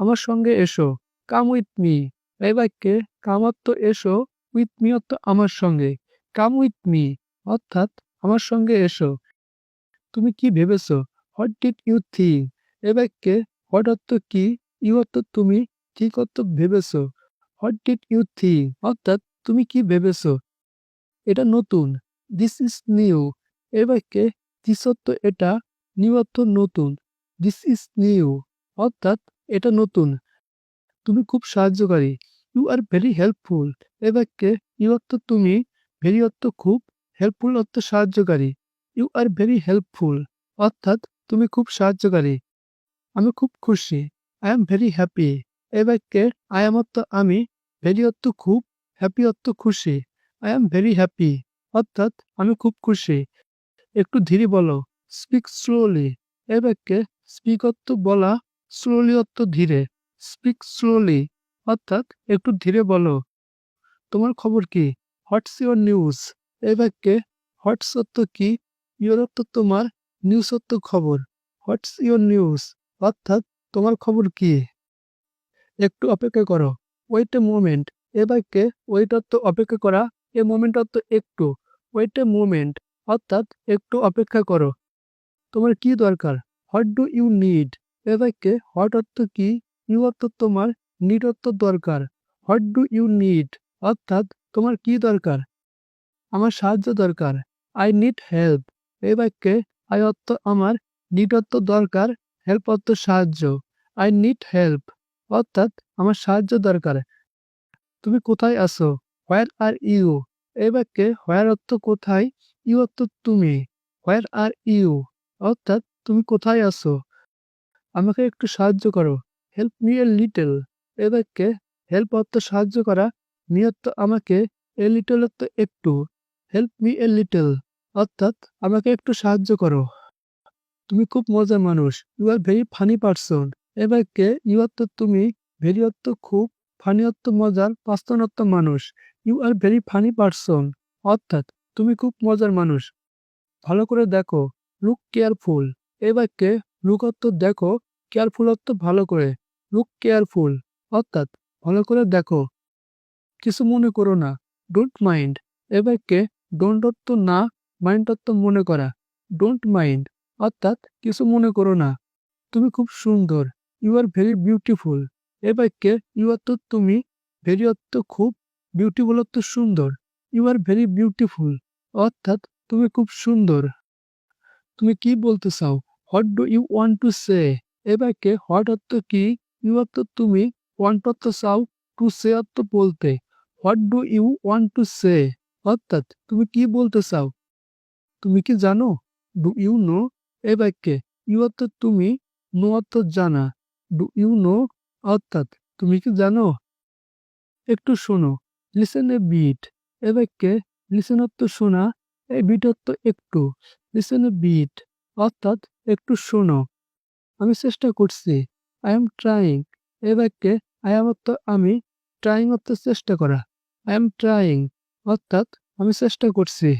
আমার সঙ্গে এসো। কাম উইথ মি এই বাক্যে কাম অর্থ এসো উইথ মি অর্থ আমার সঙ্গে। কাম উইথ মি অর্থাৎ, আমার সঙ্গে এসো। তুমি কি ভেবেছো? হোয়াট ডিড ইউ থিঙ্ক এ বাক্যে হোয়াট অর্থ কি? ইউ অর্থ তুমি? ঠিক অর্থ ভেবেছো? হোয়াট ডিড ইউ থিঙ্ক অর্থাৎ, তুমি কি ভেবেছো? এটা নতুন। দিস ইজ নিউ এ বাক্যে দিস অর্থ এটা নিউ অর্থ নতুন। দিস ইজ নিউ অর্থাৎ এটা নতুন। তুমি খুব সাহায্যকারী। ইউ আর ভেরি হেল্পফুল এ বাক্যে ইউ অর্থ তুমি ভেরি অর্থ খুব হেল্পফুল অর্থ সাহায্যকারী। ইউ আর ভেরি হেল্পফুল অর্থাৎ তুমি খুব সাহায্যকারী। আমি খুব খুশি। আই এম ভেরি হ্যাপি এ বাক্যে আই এম অর্থ আমি ভেরি অর্থ খুব হ্যাপি অর্থ খুশি। আই এম ভেরি হ্যাপি অর্থাৎ আমি খুব খুশি। একটু ধীরে বলো। স্পিক স্লোলি এ বাক্যে স্পিক অর্থ বলা স্লোলি অর্থ ধীরে। স্পিক স্লোলি অর্থাৎ একটু ধীরে বলো। তোমার খবর কি? হোয়াটস ইউর নিউজ এই বাক্যে হোয়াটস অর্থ কি? ইউর অর্থ তোমার নিউজ অর্থ খবর। হোয়াটস ইউর নিউজ অর্থাৎ তোমার খবর কি? একটু অপেক্ষা করো। ওয়েট এ মোমেন্ট এ বাক্যে ওয়েট অর্থ অপেক্ষা করা, এ মোমেন্ট অর্থ একটু। ওয়েট এ মোমেন্ট অর্থাৎ একটু অপেক্ষা করো। তোমার কি দরকার? হোয়াট ডু ইউ নিড এ বাক্যে হোয়াট অর্থ কি? ইউ অর্থ তোমার নিড অর্থ দরকার। হোয়াট ডু ইউ নিড অর্থাৎ তোমার কি দরকার? আমার সাহায্য দরকার। আই নিড হেল্প এই বাক্যে আই অর্থ আমার নিড অর্থ দরকার হেল্প অর্থ সাহায্য। আই নিড হেল্প অর্থাৎ আমার সাহায্য দরকার। তুমি কোথায় আছো? হোয়ার আর ইউ এই বাক্যে হোয়ার অর্থ কোথায়? ইউ অর্থ তুমি। হোয়ার আর ইউ অর্থাৎ তুমি কোথায় আছো? আমাকে একটু সাহায্য করো। হেল্প মি এ লিটল এ বাক্যে হেল্প অর্থ সাহায্য করা অর্থ আমাকে এ লিটল অর্থ একটু। হেল্প মি এ লিটল অর্থাৎ আমাকে একটু সাহায্য করো। তুমি খুব মজার মানুষ। You are very funny person এ বাক্যে ইউ অর্থ তুমি ভেরি অর্থ খুব ফানি অর্থ মজার পাস্তন অর্থ মানুষ। You are very funny person অর্থাৎ তুমি খুব মজার মানুষ। ভালো করে দেখো। লুক কেয়ারফুল এ বাক্যে লুক অর্থ দেখো। কেয়ারফুল অর্থ ভালো করে। Look careful. অর্থাৎ ভালো করে দেখো। কিছু মনে করো না। ডোন্ট মাইন্ড এ বাক্যে ডোন্ট অর্থ না মাইন্ড অর্থ মনে করা। ডোন্ট মাইন্ড অর্থাৎ কিছু মনে করো না। তুমি খুব সুন্দর। ইউ আর ভেরি বিউটিফুল এ বাক্যে ইউ অর্থ তুমি ভেরি অর্থ খুব বিউটিফুল অর্থ সুন্দর। ইউ আর ভেরি বিউটিফুল অর্থাৎ তুমি খুব সুন্দর। তুমি কি বলতে চাও? What do you want to say এ বাক্যে হোয়াট অর্থ কি অর্থ তুমি ওয়ান্ট অর্থ চাও টু সে অর্থ বলতে। What do you want to say অর্থাৎ তুমি কি বলতে চাও? তুমি কি জানো? ডু ইউ নো এ বাক্যে ইউ অর্থ তুমি নো অর্থ জানা। ডু ইউ নো অর্থাৎ তুমি কি জানো? একটু শোনো লিসেন এ বিট এ বাক্যে লিসেন অর্থ শোনা এ বিট অর্থ একটু। লিসেন এ বিট অর্থাৎ একটু শোনো। আমি চেষ্টা করছি। আই এম ট্রাইং এ বাক্যে আই এম অর্থ আমি ট্রাইং অর্থ চেষ্টা করা। আই এম ট্রাইং অর্থাৎ আমি চেষ্টা করছি।